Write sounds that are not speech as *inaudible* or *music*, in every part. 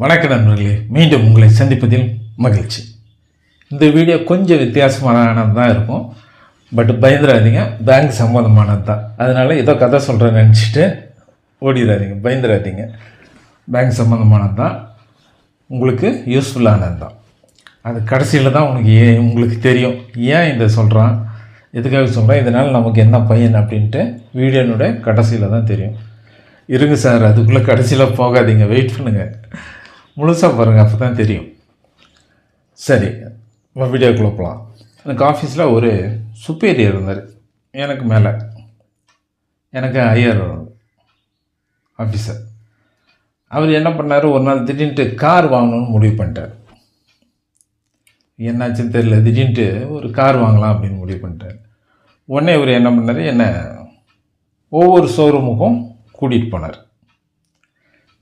வணக்க நண்பர்களே மீண்டும் உங்களை சந்திப்பதில் மகிழ்ச்சி. இந்த வீடியோ கொஞ்சம் வித்தியாசமானது தான் இருக்கும். பட் பயந்துடாதீங்க பேங்க் சம்மந்தமானது. தான் அதனால் ஏதோ கதை சொல்கிறேன்னு நினச்சிட்டு ஓடிடாதீங்க பயந்துடாதீங்க. பேங்க் சம்மந்தமானது தான் உங்களுக்கு யூஸ்ஃபுல்லானது தான் அது கடைசியில் தான் உனக்கு ஏ உங்களுக்கு தெரியும். ஏன் இதை சொல்கிறான் எதுக்காக சொல்கிறேன் இதனால் நமக்கு என்ன பையன் அப்படின்ட்டு வீடியோனுடைய கடைசியில் தான் தெரியும். இருங்க சார் அதுக்குள்ளே கடைசியில் போகாதீங்க. வெயிட் பண்ணுங்கள் முழுசாக பாருங்கள் அப்போ தான் தெரியும். சரி நம்ம வீடியோக்குள்ளே போகலாம் எனக்கு ஆஃபீஸில் ஒரு சுப்பீரியர் இருந்தார். எனக்கு மேலே. எனக்கு ஐயர் ஆஃபீஸர் அவர் என்ன பண்ணார்? ஒரு நாள் திடீர்னுட்டு கார் வாங்கணும்னு முடிவு பண்ணிட்டார். என்னாச்சுன்னு தெரியல. திடீர்னுட்டு ஒரு கார் வாங்கலாம் அப்படின்னு முடிவு பண்ணிட்டார். உடனே இவர் என்ன பண்ணார்? என்ன ஒவ்வொரு ஷோரூமுக்கும் கூட்டிகிட்டு போனார்.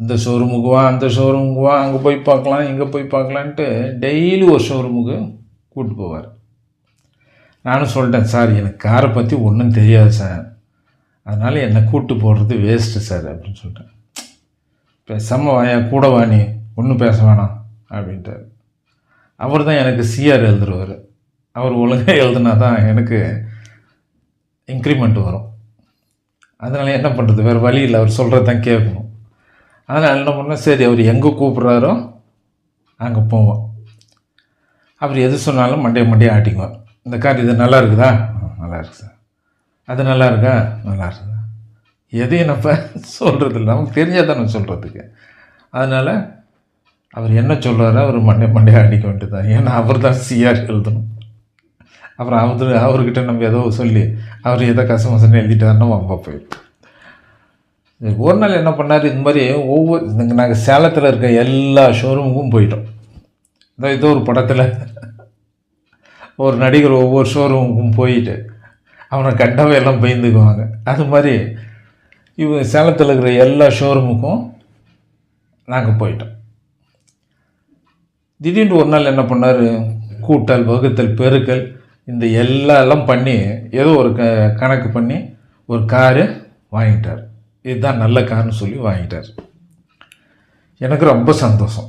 இந்த ஷோரூமுக்கு வா அந்த ஷோரூமுக்கு வா அங்கே போய் பார்க்கலாம் இங்கே போய் பார்க்கலான்ட்டு டெய்லி ஒரு ஷோரூமுக்கு கூப்பிட்டு போவார். நானும் சொல்லிட்டேன் சார் எனக்கு காரை பற்றி ஒன்றும் தெரியாது சார். அதனால் என்னை கூப்பிட்டு போடுறது வேஸ்ட்டு சார் அப்படின்னு சொல்லிட்டேன். பேசாமல் வாயா கூட வா நீ ஒன்றும் பேச வேணாம் அப்படின்ட்டார். அவர் தான் எனக்கு சிஆர் எழுதுருவார் அவர் ஒழுங்காக எழுதுனா தான் எனக்கு இன்க்ரிமெண்ட் வரும். அதனால் என்ன பண்ணுறது வேறு வழி இல்லை அவர் சொல்கிறது தான் கேட்கணும். அதனால் என்ன பண்ணால் சரி அவர் எங்கே கூப்பிட்றாரோ அங்கே போவோம். அவர் எது சொன்னாலும் மண்டைய மண்டையை ஆட்டிக்குவோம் இந்த கார் இது நல்லா இருக்குதா? நல்லா இருக்கு சார். அது நல்லா இருக்கா? நல்லா இருக்குது? எதையும் *laughs* நம்ம சொல்கிறது இல்லை நமக்கு தெரிஞ்சால் தானே சொல்கிறதுக்கு அதனால் அவர் என்ன சொல்கிறாரோ அவர் மண்டை மண்டையை அடிக்க வேண்டியதுதான். ஏன்னா அவர் தான் சிஆர் எழுதணும். அப்புறம் அவர் அவர்கிட்ட நம்ம ஏதோ சொல்லி அவர் ஏதோ கசமசன்னு எழுதிட்டாருன்னா வம்பா போயிடும். ஒரு நாள் என்ன பண்ணார்? இந்த மாதிரி ஒவ்வொரு நாங்கள் சேலத்தில் இருக்க எல்லா ஷோரூமுக்கும் போயிட்டோம். இதோ ஏதோ ஒரு படத்தில் ஒரு நடிகர் ஒவ்வொரு ஷோரூமுக்கும் போயிட்டு அவனை கண்டவை எல்லாம் பயந்துக்குவாங்க. அது மாதிரி இவங்க சேலத்தில் இருக்கிற எல்லா ஷோரூமுக்கும் நாங்கள் போயிட்டோம். திடீர்னு ஒரு நாள் என்ன பண்ணார்? கூட்டல் வகுத்தல் பெருக்கல் இந்த எல்லாம் எல்லாம் பண்ணி ஏதோ ஒரு க கணக்கு பண்ணி ஒரு காரு வாங்கிட்டார். இதுதான் நல்ல கார்னு சொல்லி வாங்கிட்டார். எனக்கு ரொம்ப சந்தோஷம்.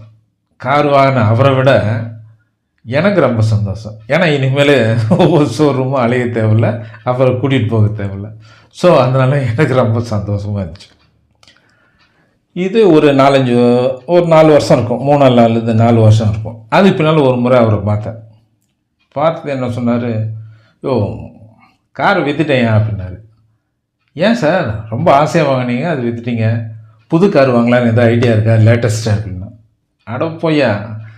கார் வாங்கின அவரை விட எனக்கு ரொம்ப சந்தோஷம். ஏன்னா இனிமேல் ஒவ்வொரு ஷோரூமும் அலைய தேவையில்ல அவரை கூட்டிகிட்டு போக தேவையில்ல. ஸோ அதனால் எனக்கு ரொம்ப சந்தோஷமாக இருந்துச்சு. இது ஒரு நாலஞ்சு ஒரு நாலு வருஷம் இருக்கும். மூணு நாலு நாலு வருஷம் இருக்கும். அது பின்னால் ஒரு முறை அவரை பார்த்தேன். பார்த்து என்ன சொன்னார்? யோ கார் விற்றுட்டேன் அப்படின்னாரு. ஏன் சார்? ரொம்ப ஆசையாக வாங்கினீங்க அது விற்றுட்டீங்க புது கார் வாங்கலான்னு எதாவது ஐடியா இருக்கா? லேட்டஸ்ட்டாக அப்படின்னா. அட போய்யா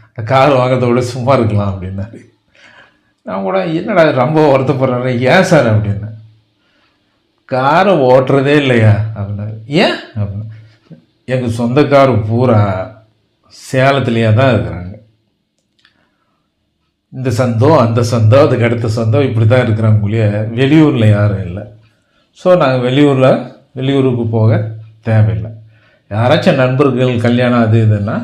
அந்த கார் வாங்குறத விட சும்மா இருக்கலாம் அப்படின்னாரு நான் கூட என்னடா ரொம்ப வருத்தப்படுறேன் ஏன் சார் அப்படின்னேன் காரை ஓட்டுறதே இல்லையா? அப்படின்னாரு. ஏன்? அப்படின்னா. எங்கள் சொந்த கார் பூரா சேலத்துலேயே தான் இருக்கிறாங்க. இந்த சந்தம் அந்த சந்தம் அதுக்கு அடுத்த சந்தம் இப்படி தான் இருக்கிறாங்க வெளியூரில் யாரும் இல்லை. ஸோ நாங்கள் வெளியூரில் வெளியூருக்கு போக தேவையில்லை. யாராச்சும் நண்பர்கள் கல்யாணம் அது இதுன்னா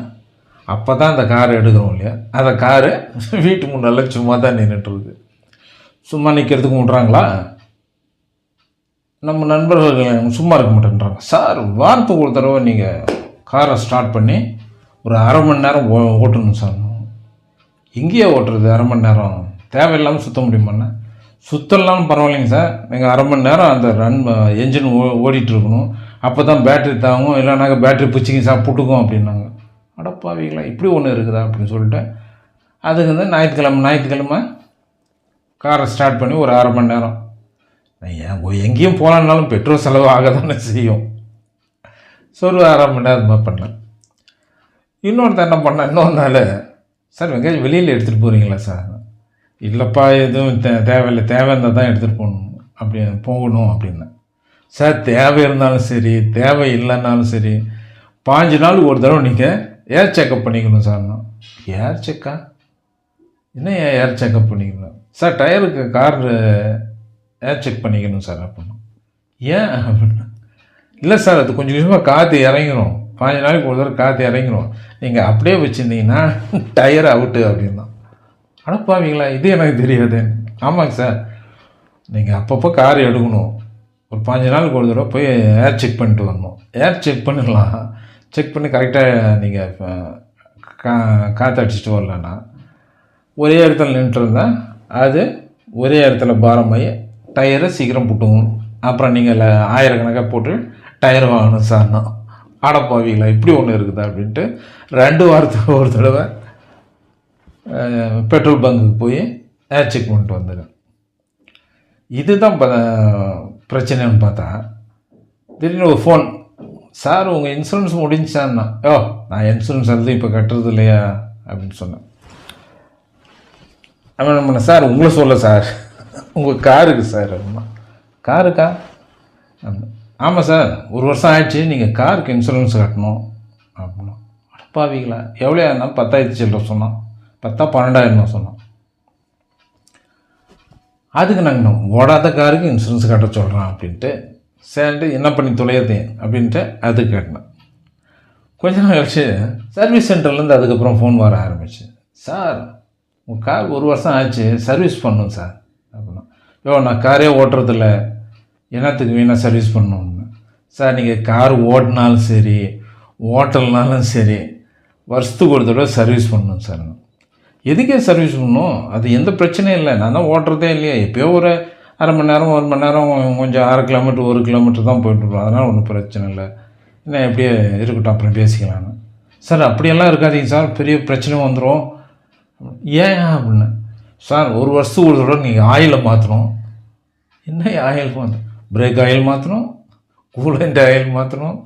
அப்போ தான் அந்த காரை எடுக்கிறோம் இல்லையா? அந்த காரு வீட்டு முன்னால் சும்மா தான் நின்றுட்டுருக்கு சும்மா நிற்கிறதுக்கு விட்றாங்களா? நம்ம நண்பர்கள் சும்மா இருக்க மாட்டேன்றாங்க. சார் வாரத்துக்கு ஒரு தடவை நீங்கள் காரை ஸ்டார்ட் பண்ணி ஒரு அரை மணி நேரம் ஓ ஓட்டணும் சார். எங்கேயே ஓட்டுறது அரை மணி நேரம். தேவையில்லாமல் சுத்த முடியுமாண்ணா? சுத்தலாம் பரவாயில்லைங்க சார். நீங்கள் அரை மணி நேரம் அந்த ரன் என்ஜின் ஓ ஓடிட்டு இருக்கணும் அப்போ தான் பேட்ரி தாங்கும். இல்லைனாக்கா பேட்ரி பிடிச்சிங்க சார் புட்டுக்கும் அப்படின்னாங்க. அடப்பாவீங்களா இப்படி ஒன்று இருக்குதா அப்படின்னு சொல்லிட்டு. அதுக்கு வந்து ஞாயிற்றுக்கிழமை ஞாயிற்றுக்கிழமை காரை ஸ்டார்ட் பண்ணி ஒரு அரை மணி நேரம். ஏன் எங்கேயும் போகலான்னாலும் பெட்ரோல் செலவு ஆக தானே செய்யும். ஸோ ஒரு அரை மணி நேரம் மாதிரி பண்ணேன் இன்னொருத்தன் என்ன பண்ணேன்? இன்னொரு நாள் சார் வெங்காயம் வெளியில் எடுத்துகிட்டு போகிறீங்களா சார்? இல்லைப்பா எதுவும் தே தேவையில்லை. தேவை இருந்தால் தான் எடுத்துகிட்டு போகணும். அப்படி போகணும் அப்படின்னேன் சார் தேவை இருந்தாலும் சரி தேவை இல்லைன்னாலும் சரி பாஞ்சு நாள் ஒரு தடவை நீங்கள் ஏர் செக்கப் பண்ணிக்கணும் சார்னா ஏர் செக்கா என்ன ஏர் செக்கப் பண்ணிக்கணும்? சார் டயருக்கு கார் ஏர் செக் பண்ணிக்கணும் சார் அப்படின்னா ஏன் அப்படின்னா? இல்லை சார் அது கொஞ்சம் கொஞ்சமாக காற்று இறங்கிரும். பாஞ்சு நாளைக்கு ஒரு தடவை காற்று இறங்கிரும். நீங்கள் அப்படியே வச்சுருந்தீங்கன்னா டயர் அவுட்டு அப்படின்னா. அனுப்பாவீங்களா இது எனக்கு தெரியாது. ஆமாங்க சார். நீங்கள் அப்பப்போ கார் எடுக்கணும். ஒரு பாஞ்சு நாளுக்கு ஒரு தடவை போய் ஏர் செக் பண்ணிட்டு வரணும். ஏர் செக் பண்ணிடலாம் செக் பண்ணி கரெக்டாக நீங்கள் கா காற்றடிச்சிட்டு வரலன்னா ஒரே இடத்துல நின்றுருந்தால் அது ஒரே இடத்துல பாரமாகி டயரை சீக்கிரம் புட்டுங்க அப்புறம் நீங்கள் ஆயிரக்கணக்காக போட்டு டயர் வாங்கணும் சார்னா அடப்பாவீங்களா? இப்படி ஒன்று இருக்குதா? அப்படின்ட்டு ரெண்டு வாரத்துக்கு ஒரு தடவை பெட்ரோல் பங்குக்கு போய் ஏர் செக் பண்ணிட்டு வந்துடுறேன் இதுதான் ப பிரச்சனைன்னு பார்த்தா திடீர்னு ஒரு ஃபோன் சார் உங்கள் இன்சூரன்ஸ் முடிஞ்சான்னா ஓ நான் இன்சூரன்ஸ் வந்து இப்போ கட்டுறது இல்லையா? அப்படின்னு சொன்னேன். அவன் என்ன பண்ண சார் உங்களை சொல்ல சார் உங்கள் காருக்கு சார் அப்படின்னா காருக்கா ஆமாம் சார் ஒரு வருஷம் ஆயிடுச்சு. நீங்கள் காருக்கு இன்சூரன்ஸ் கட்டணும். அப்படின்னா அடப்பாவீங்களா எவ்வளோ இருந்தால் பத்தாயிரத்தி சில்லற சொன்னான். பத்தா பன்னெண்டாயிரம் சொன்னோம். அதுக்கு நாங்கள் ஓடாத காருக்கு இன்சூரன்ஸ் கட்ட சொல்கிறோம் அப்படின்ட்டு சரின்ட்டு என்ன பண்ணி தொலையுது அப்படின்ட்டு அது கேட்டேன். கொஞ்ச நாள் கழிச்சு சர்வீஸ் சென்டர்லேருந்து அதுக்கப்புறம் ஃபோன் வர ஆரம்பிச்சு. சார் உங்கள் கார் ஒரு வருஷம் ஆச்சு சர்வீஸ் பண்ணும் சார் அப்படின்னா யோ நான் காரே ஓட்டுறதில்ல. என்னத்துக்கு வீணாக சர்வீஸ் பண்ணணும்னு? சார் நீங்கள் கார் ஓட்டினாலும் சரி ஓட்டலனாலும் சரி வருஷத்துக்கு ஒரு தடவை சர்வீஸ் பண்ணணும் சார் எதுக்கே சர்வீஸ் பண்ணணும்? அது எந்த பிரச்சனையும் இல்லை. நான் தான் ஓட்டுறதே இல்லையா. எப்போயோ ஒரு அரை மணி நேரம் ஒரு மணி நேரம் கொஞ்சம் அரை கிலோமீட்டர் ஒரு கிலோமீட்டர் தான் போயிட்டு இருக்கோம் அதனால் ஒன்றும் பிரச்சனை இல்லை. என்ன எப்படியே இருக்கட்டும் அப்புறம் பேசிக்கலான்னு சார் அப்படியெல்லாம் இருக்காதீங்க சார். பெரிய பிரச்சனை வந்துடும் ஏன் அப்படின்னு? சார் ஒரு வருஷத்துக்கு ஒரு தடவை நீங்கள் ஆயிலை மாற்றணும் என்ன ஆயில் மாற்றணும் பிரேக் ஆயில் மாற்றணும் கூலண்ட் ஆயில் மாற்றணும்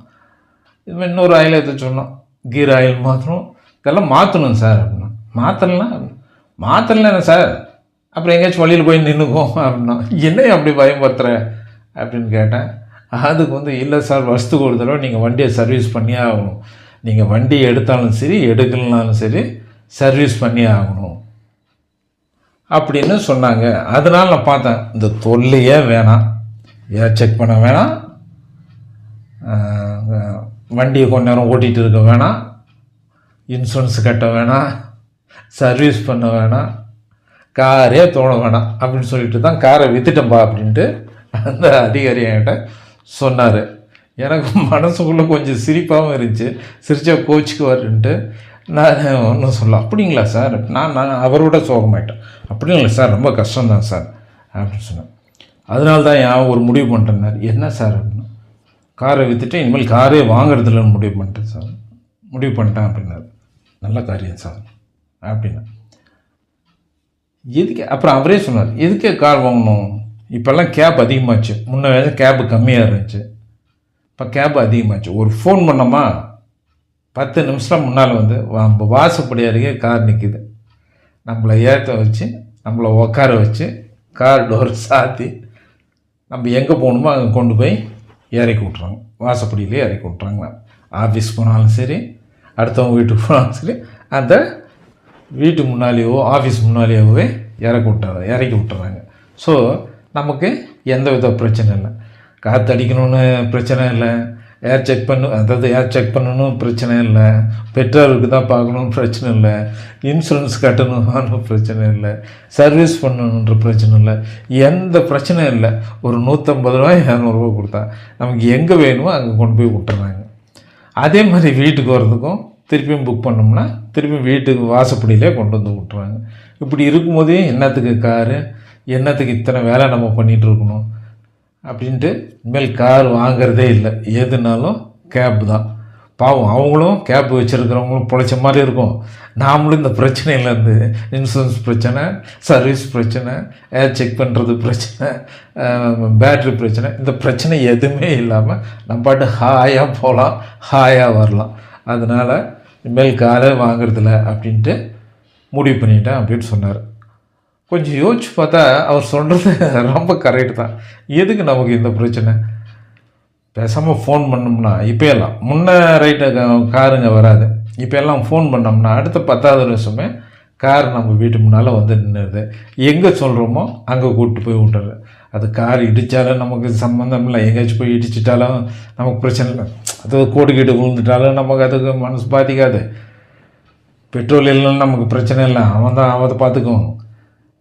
இது மாதிரி இன்னொரு ஆயில் எடுத்து சொன்னோம். கீர் ஆயில் மாற்றணும் இதெல்லாம் மாற்றணும் சார். மாற்றலாம் மாற்றலாம் சார். அப்புறம் எங்கேயாச்சும் வழியில் போய் நின்றுக்கும் அப்படின்னா என்ன அப்படி பயன்படுத்துகிற அப்படின்னு கேட்டேன். அதுக்கு வந்து இல்லை சார் வருஷத்துக்கு ஒரு தடவை நீங்கள் வண்டியை சர்வீஸ் பண்ணியே ஆகணும். நீங்கள் வண்டி எடுத்தாலும் சரி எடுக்கலனாலும் சரி சர்வீஸ் பண்ணியே ஆகணும். அப்படின்னு சொன்னாங்க. அதனால் நான் பார்த்தேன் இந்த தொல்லையே வேணாம். ஏன் செக் பண்ண வேணாம்? வண்டியை கொஞ்ச நேரம் ஓட்டிகிட்டு இருக்க வேணாம். இன்சூரன்ஸ் கட்ட வேணாம். சர்வீஸ் பண்ண வேணாம். காரே தோண வேணாம். அப்படின்னு சொல்லிட்டு தான் காரை விற்றுட்டேன்பா அப்படின்ட்டு அந்த அதிகாரி என்கிட்ட சொன்னார். எனக்கு மனசுக்குள்ளே கொஞ்சம் சிரிப்பாகவும் இருந்துச்சு. சிரிச்சா கோச்சுக்குவாருன்ட்டு நான் ஒன்றும் சொல்ல அப்படிங்களா சார்? நான் நான் அவரோட சோகமாயிட்டேன். அப்படிங்களா சார்? ரொம்ப கஷ்டம்தான் சார். அப்படின்னு சொன்னேன். அதனால தான் ஏன் ஒரு முடிவு பண்ணுறேன்னார் என்ன சார்? அப்படின்னு. காரை விற்றுட்டு இனிமேல் காரே வாங்குறதில்லன்னு முடிவு பண்ணிட்டேன் சார். முடிவு பண்ணிட்டேன் அப்படின்னாரு. நல்ல காரியம் சார். அப்படின்னா. எதுக்கு அப்புறம் அவரே சொன்னார் எதுக்கே கார் வாங்கணும்? இப்போல்லாம் கேப் அதிகமாச்சு. முன்ன வேலை கேபு கம்மியாக இருந்துச்சு. இப்போ கேப் அதிகமாச்சு. ஒரு ஃபோன் பண்ணோமா? பத்து நிமிஷம் முன்னால் வந்து வா- வாசப்படி அருகே கார் நிற்கிது நம்மளை ஏற்ற வச்சு நம்மளை உட்கார வச்சு கார் டோர் சாத்தி நம்ம எங்கே போகணுமோ அங்கே கொண்டு போய் இறக்கி விட்றாங்க வாசப்படியிலே இறக்கி விட்றாங்க ஆஃபீஸ் போனாலும் சரி அடுத்தவங்க வீட்டுக்கு போனாலும் சரி அந்த வீட்டு முன்னாலேயோ ஆஃபீஸ் முன்னாலேயோவே இறக்கி விட்டுறாங்க இறக்கி விட்டுறாங்க. ஸோ நமக்கு எந்த வித பிரச்சனை இல்லை. காற்று அடிக்கணும்னு பிரச்சனை இல்லை. ஏர் செக் பண்ணு அதாவது ஏர் செக் பண்ணணும் பிரச்சனை இல்லை. பெட்ரோலுக்கு தான் பார்க்கணும் பிரச்சனை இல்லை. இன்சூரன்ஸ் கட்டணும்னு பிரச்சனை இல்லை. சர்வீஸ் பண்ணணுன்ற பிரச்சனை இல்லை. எந்த பிரச்சனையும் இல்லை. ஒரு நூற்றம்பது ரூபாய் இரநூறுவா கொடுத்தா நமக்கு எங்கே வேணுமோ அங்கே கொண்டு போய் விட்டுறாங்க. அதே மாதிரி வீட்டுக்கு வர்றதுக்கும் திருப்பியும் புக் பண்ணோம்னா திருப்பியும் வீட்டுக்கு வாசப்படியிலே கொண்டு வந்து விட்றாங்க இப்படி இருக்கும்போதே என்னத்துக்கு காரு என்னத்துக்கு இத்தனை வேலை நம்ம பண்ணிகிட்டு இருக்கணும் அப்படின்ட்டு இனிமேல் கார் வாங்குறதே இல்லை. எதுனாலும் கேப் தான். பாவம் அவங்களும் கேப் வச்சுருக்கிறவங்களும் பிழைச்ச மாதிரி இருக்கும். நாமளும் இந்த பிரச்சனையிலேருந்து இன்சூரன்ஸ் பிரச்சனை சர்வீஸ் பிரச்சனை ஏர் செக் பண்ணுறது பிரச்சனை பேட்ரி பிரச்சனை இந்த பிரச்சனை எதுவுமே இல்லாமல் நம்ம பாட்டு ஹாயாக போகலாம் ஹாயாக வரலாம். அதனால் இனிமேல் காலை வாங்குறதில்ல அப்படின்ட்டு முடிவு பண்ணிட்டேன் அப்படின்னு சொன்னார். கொஞ்சம் யோசிச்சு பார்த்தா அவர் சொல்கிறது ரொம்ப கரெக்டு தான். எதுக்கு நமக்கு இந்த பிரச்சனை? பேசாமல் ஃபோன் பண்ணோம்னா இப்போ எல்லாம் ரைட்டு காருங்க வராது. இப்போ எல்லாம் ஃபோன் பண்ணோம்னா அடுத்த பத்தாவது வருஷமே கார் நம்ம வீட்டு முன்னால் வந்து நின்றுது எங்கே சொல்கிறோமோ அங்கே கூப்பிட்டு போய் விட்டுறது அது கார் இடித்தாலும் நமக்கு சம்மந்தம் இல்லை. எங்கேயாச்சும் போய் இடிச்சிட்டாலும் நமக்கு பிரச்சனை இல்லை. அது கோடு கீடு விழுந்துட்டாலும் நமக்கு அதுக்கு மனசு பாதிக்காது. பெட்ரோல் இல்லைன்னா நமக்கு பிரச்சனை இல்லை. அவன் தான் அவன் பார்த்துக்குவோம்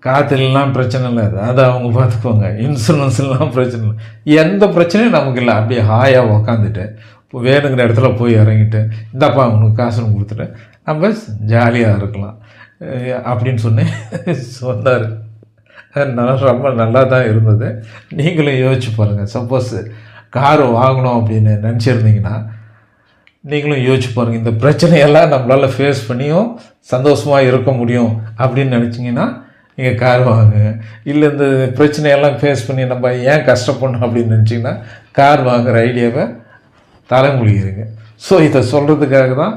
காற்றுலாம் பிரச்சனை இல்லை. அதை அவங்க பார்த்துக்குவாங்க. இன்சூரன்ஸ்லாம் பிரச்சனை இல்லை. எந்த பிரச்சனையும் நமக்கு இல்லை. அப்படியே ஹாயாக உக்காந்துட்டு வேணுங்கிற இடத்துல போய் இறங்கிட்டு இந்தாப்பா உனக்கு காசுன்னு கொடுத்துட்டு நம்ம ஜாலியாக இருக்கலாம். அப்படின்னு சொன்னேன். *laughs* சொன்னார். *laughs* நல்லா ரொம்ப நல்லா தான் இருந்தது. நீங்களும் யோசிச்சு பாருங்கள் சப்போஸ் கார் வாங்கணும் அப்படின்னு நினச்சிருந்தீங்கன்னா நீங்களும் யோசிச்சு பாருங்கள் இந்த பிரச்சனையெல்லாம் நம்மளால் ஃபேஸ் பண்ணியும் சந்தோஷமாக இருக்க முடியும் அப்படின்னு நினச்சிங்கன்னா நீங்கள் கார் வாங்குங்க இல்லை இந்த பிரச்சனையெல்லாம் ஃபேஸ் பண்ணி நம்ம ஏன் கஷ்டப்படணும் அப்படின்னு நினச்சிங்கன்னா கார் வாங்குகிற ஐடியாவை தலைமொழிகிறீங்க ஸோ இதை சொல்கிறதுக்காக தான்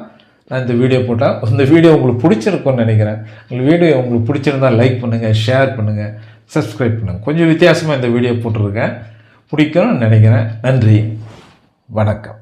நான் இந்த வீடியோ போட்டால் இந்த வீடியோ உங்களுக்கு பிடிச்சிருக்கும்னு நினைக்கிறேன். இந்த வீடியோ உங்களுக்கு பிடிச்சிருந்தா லைக் பண்ணுங்கள் ஷேர் பண்ணுங்கள் சப்ஸ்கிரைப் பண்ணுங்கள் கொஞ்சம் வித்தியாசமாக இந்த வீடியோ போட்டிருக்கேன். பிடிக்கும்னு நினைக்கிறேன். நன்றி. வணக்கம்.